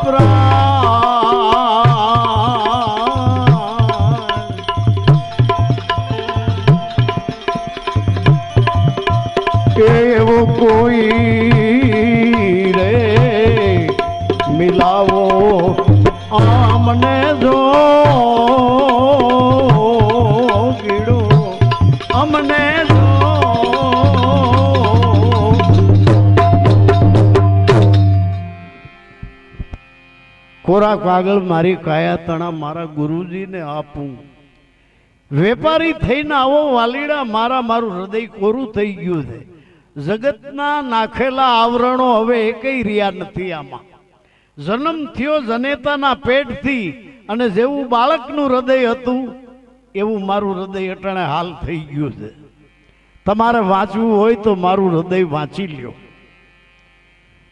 अपराध કાગળ મારી કાયા તણા મારા ગુરુજીને આપું. વેપારી થઈને આવો વાલીડા, મારા મારું હૃદય કોરું થઈ ગયું છે. જગતના નાખેલા આવરણો હવે એકય રહ્યા નથી આમાં. જન્મ થયો જનેતાના પેટથી અને જેવું બાળકનું હૃદય હતું, એવું મારું હૃદય અટાણે હાલ થઈ ગયું છે. તમારે વાંચવું હોય તો મારું હૃદય વાંચી લ્યો.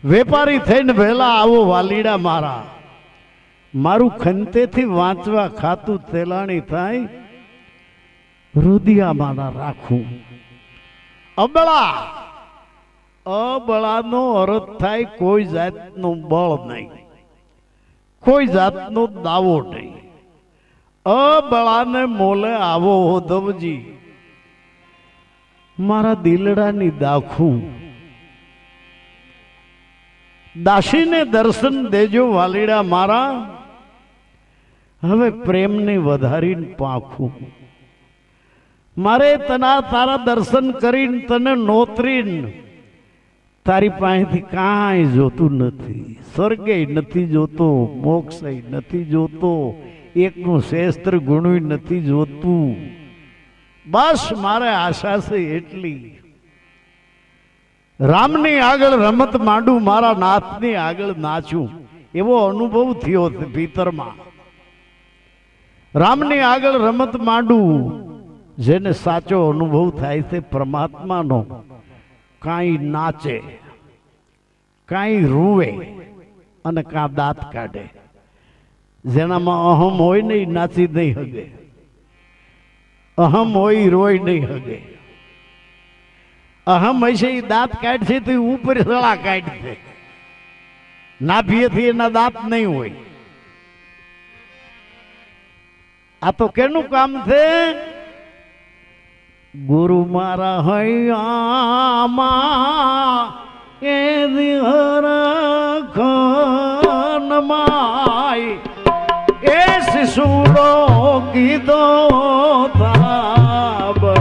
વેપારી થઈને વહેલા આવો વાલીડા મારા. મારું ખંતેથી વાંચવા ખાતું તેલાણી થાય, રુદિયામાના રાખું. અબળા! અબળાનો અર્થ થાય કોઈ જાતનું બળ નહીં. કોઈ જાતનો દાવો નહીં. અબળાને મોલે આવો ઉદ્ધવજી મારા દિલડાની દાખું. દાસીને દર્શન દેજો વાલીડા મારા. હવે પ્રેમને વધારીને પાખું. મારે તના તારા દર્શન કરીને તને નોતરીને તારી પાસેથી કાંઈ જોતું નથી. સ્વર્ગે નથી જોતો, મોક્ષ નથી જોતો, એકનું શેસ્ત્ર ગુણું નથી જોતું. બસ મારે આશા છે એટલી. રામની આગળ રમત માંડું, મારા નાથની આગળ નાચું. એવો અનુભવ થયો છે ભીતરમાં. રામની આગળ રમત માંડવું. જેને સાચો અનુભવ થાય છે પરમાત્માનો. કાંઈ નાચે, કાંઈ રૂવે અને કાં દાંત કાઢે. જેનામાં અહમ હોય ને નાચી નહીં હગે. અહમ હોય, રોય નહીં હગે. અહમ હશે એ દાંત કાઢશે તો ઉપર સળા કાઢશે. નાભીએથી એના દાંત નહીં હોય. આ તો કેનું કામ છે? ગુરુ મારા હૈયામાં એ દિહર ખનમાય એ શિશુડો કીધો તાબતો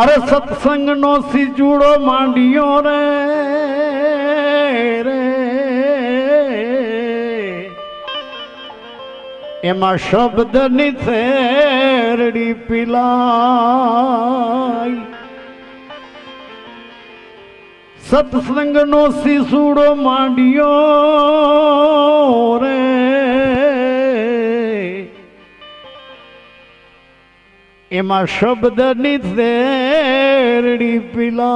અરે સત્સંગનો સિજુડો માંડ્યો રે એમાં શબ્દની થેરડી પીલાય. સત્સંગનો શિશુડો માંડ્યો રે. એમાં શબ્દની શેરડી પીલાય.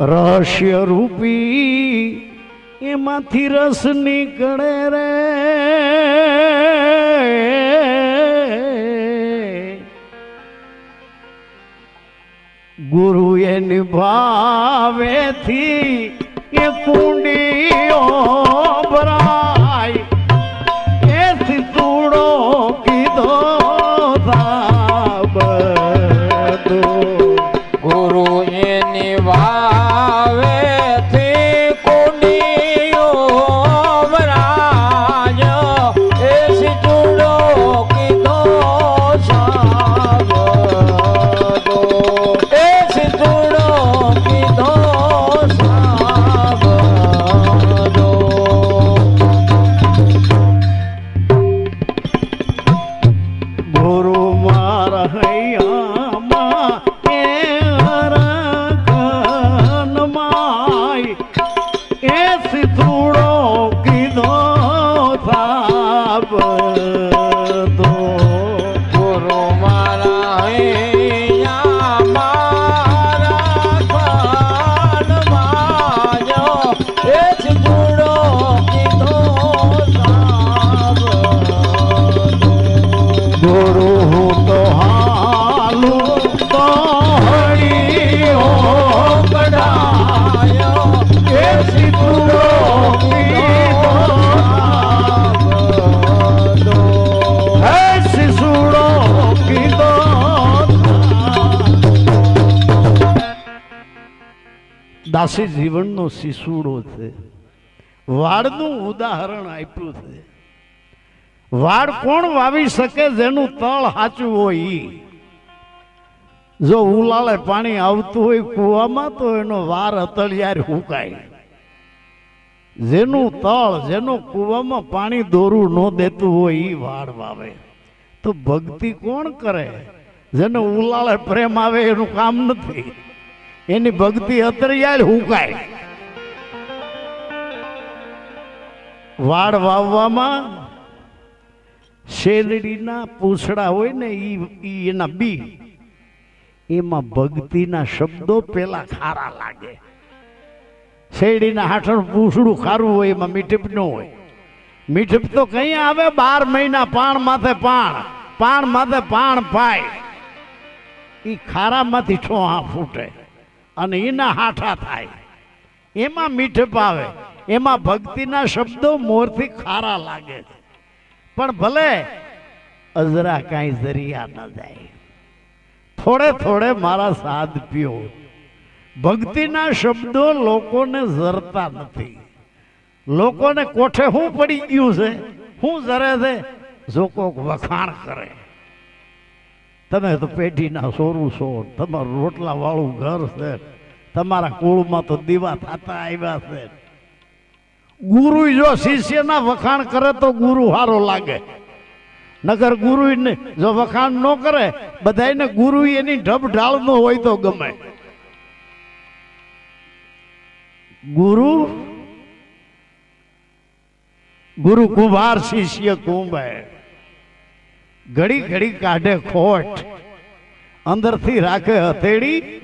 રહસ્ય રૂપી એમાંથી રસ નીકળે રે. ગુરુ એ નિભાવેથી એ કુંડીઓ દાસી જીવનનો શિશુડો છે. વાળનું ઉદાહરણ આપ્યું છે. વાળ કોણ વાવી શકે જેનું તળ સાચું હોય? જો ઉલાળે પાણી આવતું હોય કૂવામાં તો એનો વાર અતળિયાર હુકાય. જેનું તળ, જેનો કૂવામાં પાણી દોરું ન દેતું હોય એ વાળ વાવે. તો ભક્તિ કોણ કરે? જેને ઉલાળે પ્રેમ આવે એનું કામ નથી. એની ભક્તિ અતરિયાળ હુકાય. વાડ વાવવામાં શેરડીના પૂછડા હોય ને એ એના બી. એમાં ભક્તિના શબ્દો પેલા ખારા લાગે. શેરડીના હાથણ પૂછડું ખારું હોય, એમાં મીઠપ ન હોય. મીઠપ તો કઈ આવે, બાર મહિના પાણ માથે પાણ પાણ માથે પાણ પાય. એ ખારામાંથી ઠોહા ફૂટે. અને એના હાઠા થાય. એમાં મીઠ ભાવે. એમાં ભક્તિના શબ્દો મોરથી ખારા લાગે છે. પણ ભલે અજરા કાંઈ જરિયા ન જાય. થોડે થોડે મારા સાદ પીઓ. ભક્તિના શબ્દો લોકોને ઝરતા નથી. લોકોને કોઠે શું પડી ગયું છે? શું જરે છે? જો કોક વખાણ કરે. તમે તો પેઢીના સોરું છો. તમારું રોટલા વાળું ઘર છે. તમારા કુળમાં તો દીવા થતા આવ્યા છે. ગુરુ જો શિષ્યના વખાણ કરે તો ગુરુ સારો લાગે. નગર ગુરુ જો વખાણ ન કરે બધાને ગુરુ એની ઢબઢાળ નો હોય તો ગમે. ગુરુ? ગુરુ કુંભાર શિષ્ય કુંભ હે ઘડી ઘડી કાઢે ખોટ. અંદરથી રાખે હથેળી,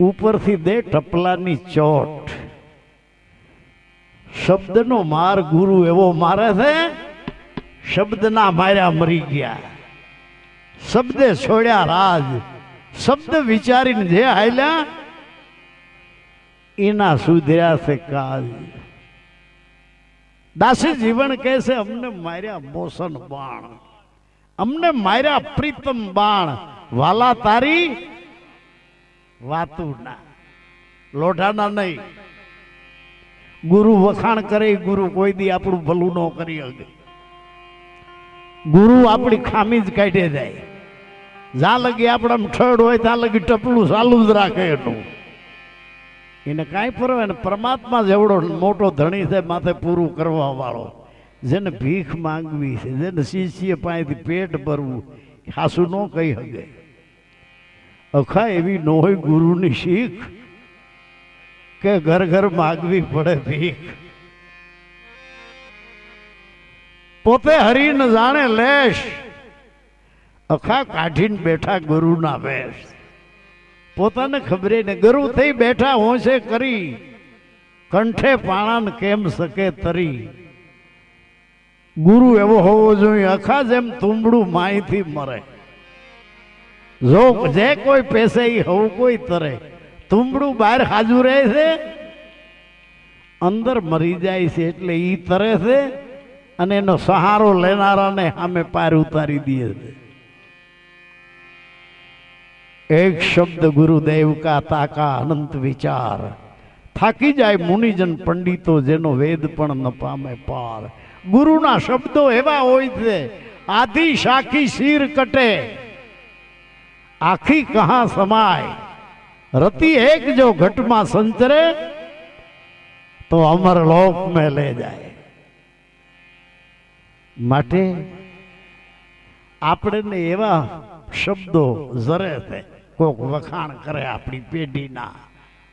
ઉપરથી દે ટપલાની ચોટ. શબ્દનો માર ગુરુ એવો મારે છે, શબ્દના માર્યા મરી ગયા. શબ્દે છોડ્યા રાજ, શબ્દ વિચારીને જે હાલ્યા, એના સુધર્યા છે કાજ દાસી જીવન કહે છે, અમને માર્યા મોસન બાણ. અમને માર્યા પ્રીતમ બાણ. વાલા તારી વાતુના. લોઢાના નહીં. ગુરુ વખાણ કરે, ગુરુ કોઈ દી આપણું ભલું ન કરી શકે. ગુરુ આપણી ખામી જ કાઢે જાય. જ્યાં લગી આપણા ઠડ હોય, ત્યાં લગી ટપલું ચાલુ જ રાખે એનું. એને કાંઈ ફરવે ને પરમાત્મા જેવડો મોટો ધણી છે, માથે પૂરું કરવા વાળો. જેને ભીખ માંગવી છે, જેને શિષ્ય પાસેથી પેટ ભરવું, હાસુ ન કહી શકે. અખા એવી ન હોય ગુરુની શીખ કે ઘર ઘર માગવી પડે ભીખ. પોતે હરીને જાણે લેશ, અખા કાઢીને બેઠા ગુરુના વેશ. પોતાને ખબરે ને ગુરુ થઈ બેઠા હોશે કરી, કંઠે પાણાને કેમ શકે તરી. ગુરુ એવો હોવો જોઈએ. અખા જેમ તુંબડું માહિતી મરે. જો જે કોઈ પેસે એ હોવું કોઈ તરે. તુંબડું બહાર હાજુ રહે છે, અંદર મરી જાય છે એટલે એ તરે છે, અને એનો સહારો લેનારાને સામે પાર ઉતારી દે છે. એક શબ્દ ગુરુદેવ કા તાકા અનંત વિચાર. થાકી જાય મુનિજન પંડિતો જેનો વેદ પણ ન પામે પાર. ગુરુના શબ્દો એવા હોય છે આધી શાખી શીર કટે, આખી કહા સમાય? રતિ એક જો ઘટમાં સંચરે, તો અમર લોક મેં લે જાય. માટે આપણે એવા શબ્દો જરે છે, કોક વખાણ કરે આપણી પેઢીના,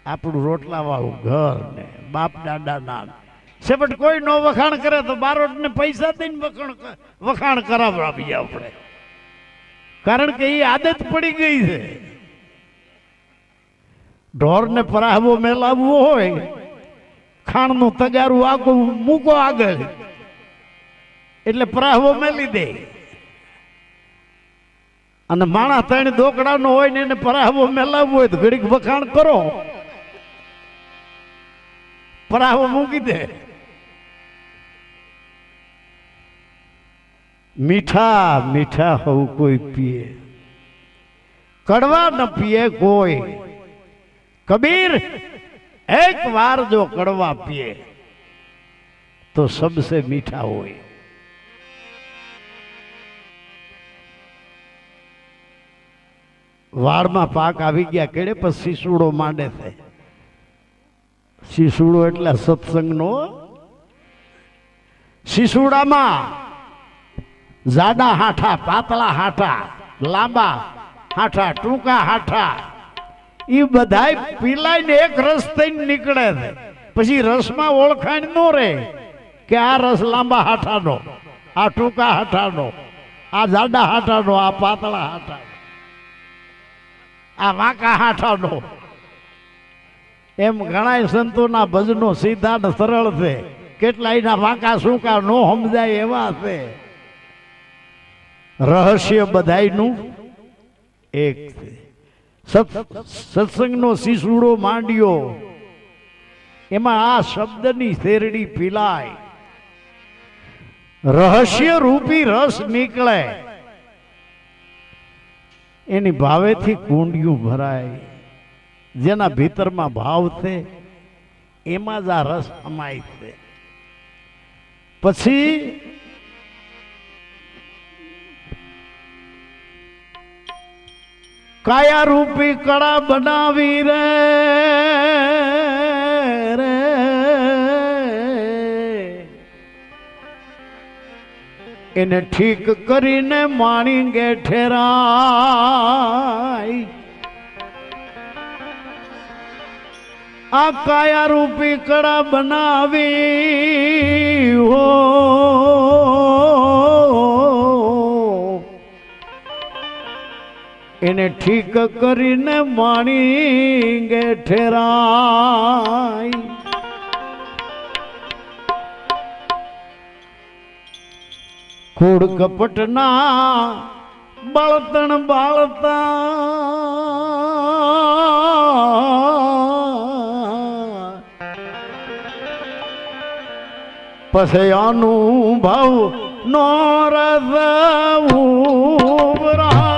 આપણું રોટલાવાળું ઘર ને બાપ દાદાના છેવટ કોઈ નો વખાણ કરે તો બારોટને પૈસા દઈને વખાણ વખાણ કરાવડાવીએ આપણે. કારણ કે એ આદત પડી ગઈ છે. ઢોરને પરાહવો મેલાવવો હોય, ખાણનું તગારું આગું મૂકો આગળ. એટલે પરાહવો મેલી દે. અને માણા ત્રણ દોકડાનો હોય ને એને પરાહવો મેલાવવો હોય તો ઘડીક વખાણ કરો. પરાહવો મૂકી દે. મીઠા મીઠા હોવું કોઈ પીએ. કડવા ન પીએ કોઈ. કબીર, એક વાર જો કડવા પીએ, તો સબસે મીઠા હોય. વાળમાં પાક આવી ગયા કેડે પછી શિશુડો માંડે છે. શિશુડો એટલે સત્સંગનો શીસુડામાં જાડા હાઠા, પાતળા હાઠા, લાંબા હાઠા, ટૂંકા હાઠા એ બધાય પીલાઈને એક રસ થઈને નીકળે છે. પછી રસમાં ઓળખાણ ન રહે કે આ રસ લાંબા હાઠાનો, આ ટૂંકા હાઠાનો, આ જાડા હાઠાનો, આ પાતળા હાઠા આ વાંકા હાઠાનો. એમ ઘણા સંતોના ભજનો સીધા ને સરળ છે. કેટલાયના વાંકા સૂકા નો સમજાય એવા છે. રહસ્ય બધાયનું એક સત્સંગનો શીસુડો માંડ્યો. એમાં આ શબ્દની શેરડી પીલાય રહસ્ય રૂપી રસ નીકળે. એની ભાવેથી કુંડિયું ભરાય. જેના ભીતરમાં ભાવ છે, એમાં જ આ રસ અમાય છે. પછી કાયા રૂપી કળા બનાવી રે એને ઠીક કરીને માણી ગે ઠેરાય આ કાયા રૂપી કળા બનાવી હો. એને ઠીક કરીને માણી ગે ઠેરાય કુડ કપટના બળતણ બાળતા. પછી અનુભવ નો રસ ઉભરાય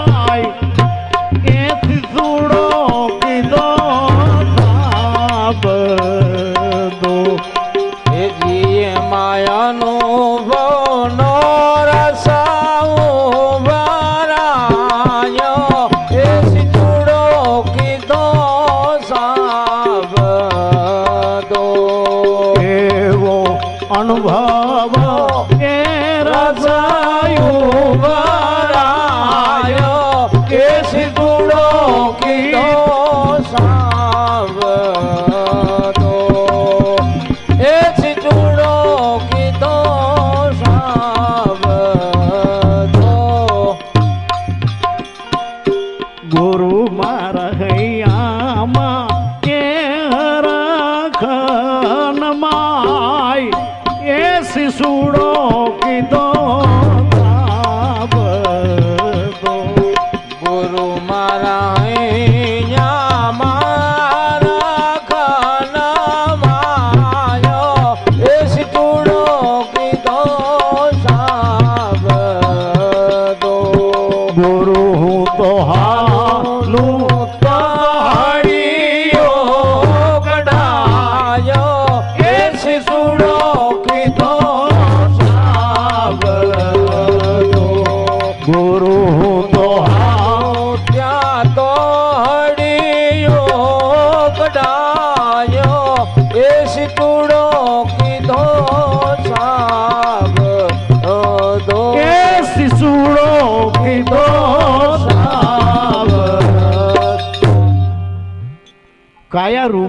અનુભવ એ રસાયું ભરાયો કે સિચુડો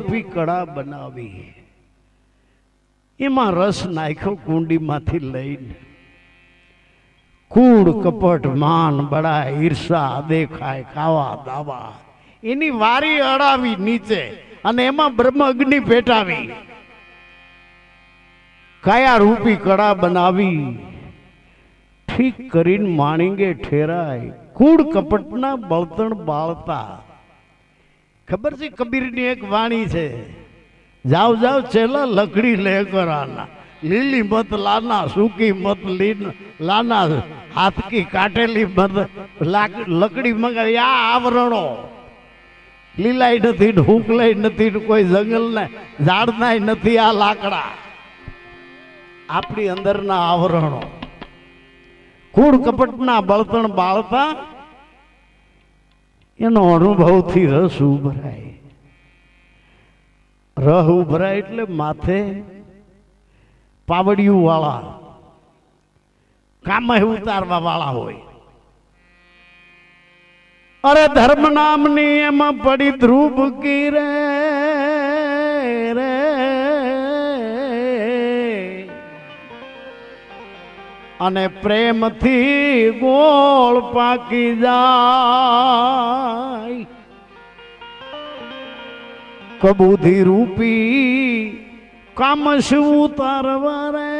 રૂપી કળા બનાવી એમાં રસ નાખ્યો કુંડીમાંથી લઈને. કૂડ કપટ, માન બડા ઈર્ષા, દેખાય, ખાવા, દાવા. એની વારી અડાવી નીચે અને એમાં બ્રહ્મ અગ્નિ પેટાવી. કયા રૂપી કળા બનાવી. ઠીક કરીને માણીગે ઠેરાય. કૂડ કપટના બળતણ બાળતા. ખબર છે કબીરની એક વાણી છે? જાવ જાવ, છેલ્લા લકડી લે કરાના. લીલી મત, લાના સૂકી મત, લીન, લાના હાથકી કાટેલી મત, લાક- લકડી મંગાવી, આ આવરણો. લીલાય નથી ને હુકલાય નથી ને કોઈ જંગલ ને ઝાડનાય નથી આ લાકડા. આપણી અંદરના આવરણો. કૂડ કપટના બળતણ બાળતા એનો અનુભવથી રસ ઉભરાય. રહ ઉભરાય એટલે માથે પાવડિયું વાળા કામ ઉતારવા વાળા હોય. અરે ધર્મ નામની એમાં પડી ધ્રુવ કી અને પ્રેમથી ગોળ પાકી જાય. કબૂધી રૂપી કામ શું તારવા રે.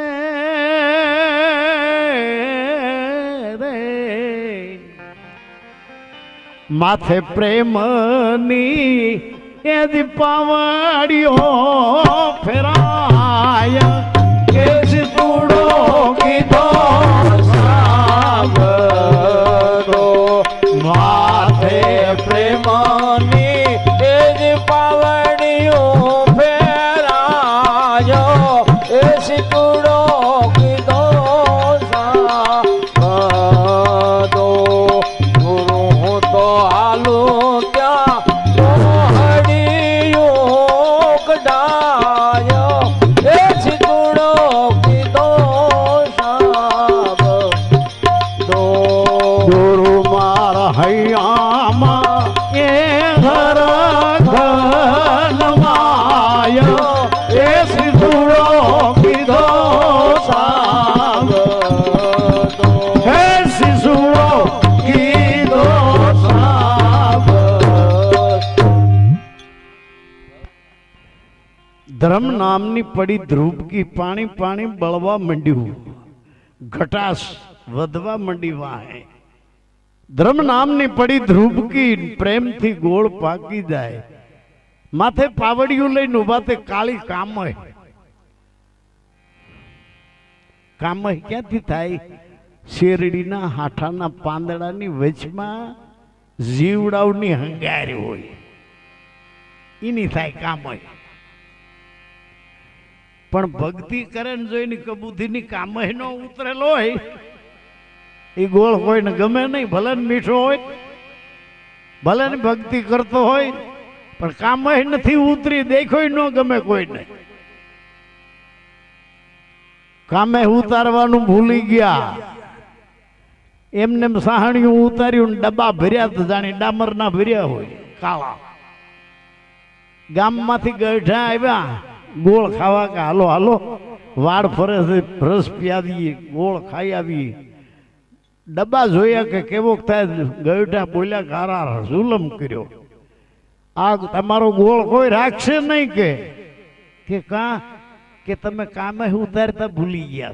રે માથે પ્રેમની એ દીપાવડીઓ નામની પડી ધ્રુવકી પાણી પાણી બળવા માંડ્યું. ઘટાશ વધવા માંડી વાહે. ધર્મ નામની પડી ધ્રુવકી પ્રેમથી ગોળ પાકી જાય. માથે પાવડિયું લઈને ઊભા તે કાળી કામય. કામય ક્યાંથી થાય? શેરડીના હાઠાના પાંદડાની વચમાં જીવડાવની હંગારી હોય. એની થાય કામય. પણ ભક્તિ કરે ને જોઈને કબૂધીની કામ નો ઉતરેલો હોય, એ ગોળ કોઈને ગમે નહીં, ભલે ને મીઠો હોય, ભલે ને ભક્તિ કરતો હોય, પણ કામ નથી ઉતરી દેખો ન ગમે કોઈને. કામે ઉતારવાનું ભૂલી ગયા. એમને એમ સાહણિયું ઉતાર્યું ડબ્બા ભર્યા તો જાણે ડામરના ભર્યા હોય, કાળા. ગામમાંથી ગઢા આવ્યા. ગોળ ખાવા કે હાલો હાલો. વાડ ફરે છે, રસ પ્યાદીએ ગોળ ખાઈ આવીએ. ડબ્બા જોયા કે કેવો થાય ગઢા બોલ્યા ગારા જુલમ કર્યો. આ તમારો ગોળ કોઈ રાખશે નહીં કે. કે કા? કે તમે કામે ઉતારતા ભૂલી ગયા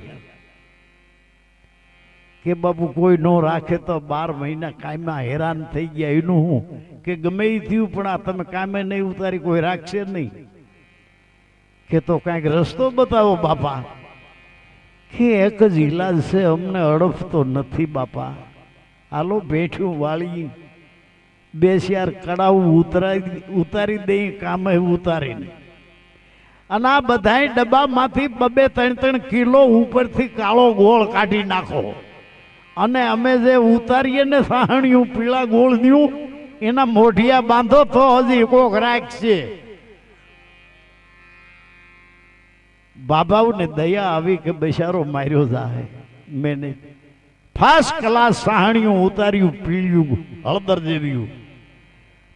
કે બાપુ, કોઈ નો રાખે તો બાર મહિના કાયમાં હેરાન થઈ ગયા. એનું હું કે ગમે એ થયું, પણ આ તમે કામે નહીં ઉતારી, કોઈ રાખશે નહીં. કે તો કાંઈક રસ્તો બતાવો, બાપા. કે એક જ ઈલાજ છે, અમને અડફતો નથી, બાપા. હાલો બેઠું વાળી, બે ચાર કડાવું ઉતરાઈ ઉતારી દઈ, કામે ઉતારીને. અને આ બધાય ડબ્બામાંથી બબે ત્રણ ત્રણ કિલો ઉપરથી કાળો ગોળ કાઢી નાખો. અને અમે જે ઉતારીએ ને સાહણિયું, પીળા ગોળનું, એના મોઢિયા બાંધો તો હજી કોક રાખશે. બાબાઓને દયા આવી કે બિચારો માર્યો જાય. મેં ફાસ્ટ ક્લાસ સાહણીઓ ઉતાર્યું, પીળ્યું, હળદર જેવ્યું.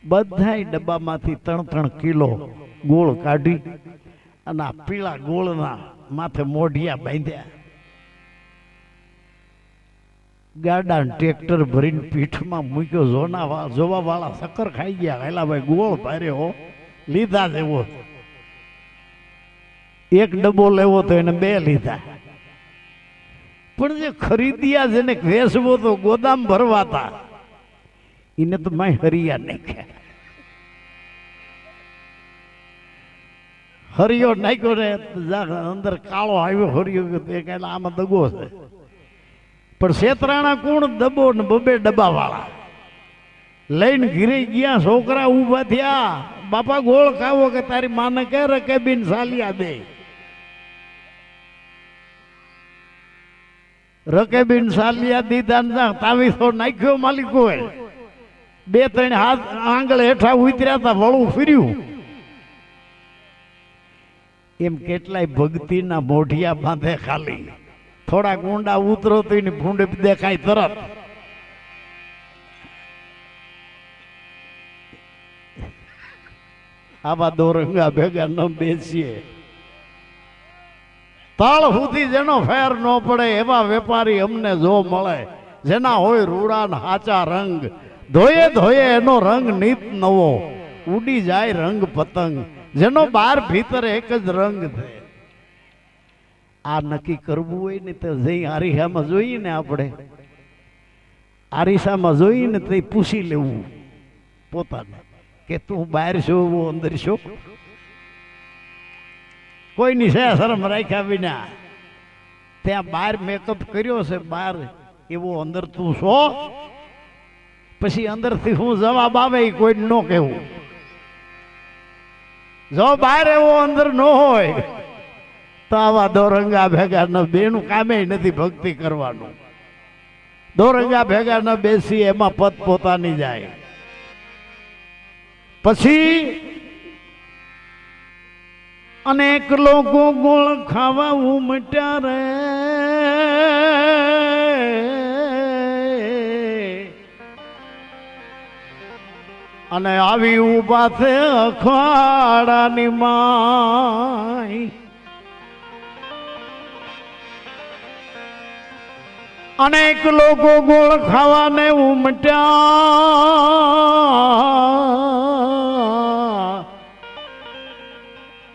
બધાય ડબ્બામાંથી ત્રણ ત્રણ કિલો ગોળ કાઢી અને આ પીળા ગોળના માથે મોઢિયા બાંધ્યા. ગાડા ટ્રેક્ટર ભરીને પીઠમાં મૂક્યો જોના જોવા વાળા સકર ખાઈ ગયા. એલા ભાઈ ગોળ ભાર્યો લીધા જેવો એક ડબ્બો લેવો તો એને બે લીધા. પણ જે ખરીદ્યા જેને વેચવો તો ગોદામ ભરવાતા. એને તો માય હરિયા નાખ્યા. હરિયો નાખ્યો ને અંદર કાળો આવ્યો હરિયો કહે આમાં દગો છે. પણ શેતરાણા કોણ? દબો ને બબે ડબ્બા વાળા લઈને ઘીરે ગયા, છોકરા ઊભા થયા. બાપા, ગોળ ખાવો કે તારી માને? કે રકે બિન સાલિયા દે. રકેબીન સાલિયા દીધા તાવીસો નાખ્યો માલિકોએ. બે ત્રણ હાથ આંગળ હેઠા ઉતર્યા હતા વળું ફર્યું. એમ કેટલાય ભક્તિના મોઢિયા બાંધે ખાલી. થોડાક ઊંડા ઉતરો તો એની ભૂંડ દેખાય તરત. આવા દોરંગા ભેગા ન બેસીએ. તાળ સુધી જેનો ફેર ન પડે એવા વેપારી અમને જો મળે, જેના હોય રૂડા હાચા રંગ. ધોયે ધોયે એનો રંગ નીત નવો, ઉડી જાય રંગ પતંગ. જેનો બાર ભીતર એક જ રંગ છે. આ નક્કી કરવું હોય ને તો જઈ આરીસામાં જોઈએ ને આપણે. આરીસામાં જોઈએ ને તે પૂછી લેવું પોતાને, કે તું બહાર છો અંદર છો કોઈની છે શરમ રાખ્યા વિના? ત્યાં બહાર મેકઅપ કર્યો છે બહાર એવો અંદર તું છો? પછી અંદરથી હું જવાબ આવે એ કોઈ ન કહેવું. જો બહાર એવો અંદર ન હોય, તો આવા દોરંગા ભેગા ન બેનું કામે નથી ભક્તિ કરવાનું. દોરંગા ભેગા ન બેસી એમાં પદ પોતાની જાય. પછી અનેક લોકો ગોળ ખાવા ઉમટ્યા રે. અને આવી ઊભા છે અખાડાની માય અનેક લોકો ગોળ ખાવાને ઉમટ્યા.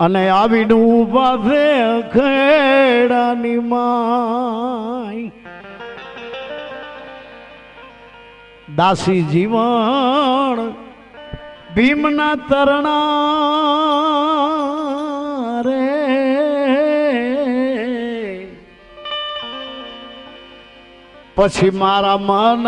અને આવીને ઊભા છે ખેડાની માય દાસી જીવન ભીમના તરણા રે. પછી મારા મન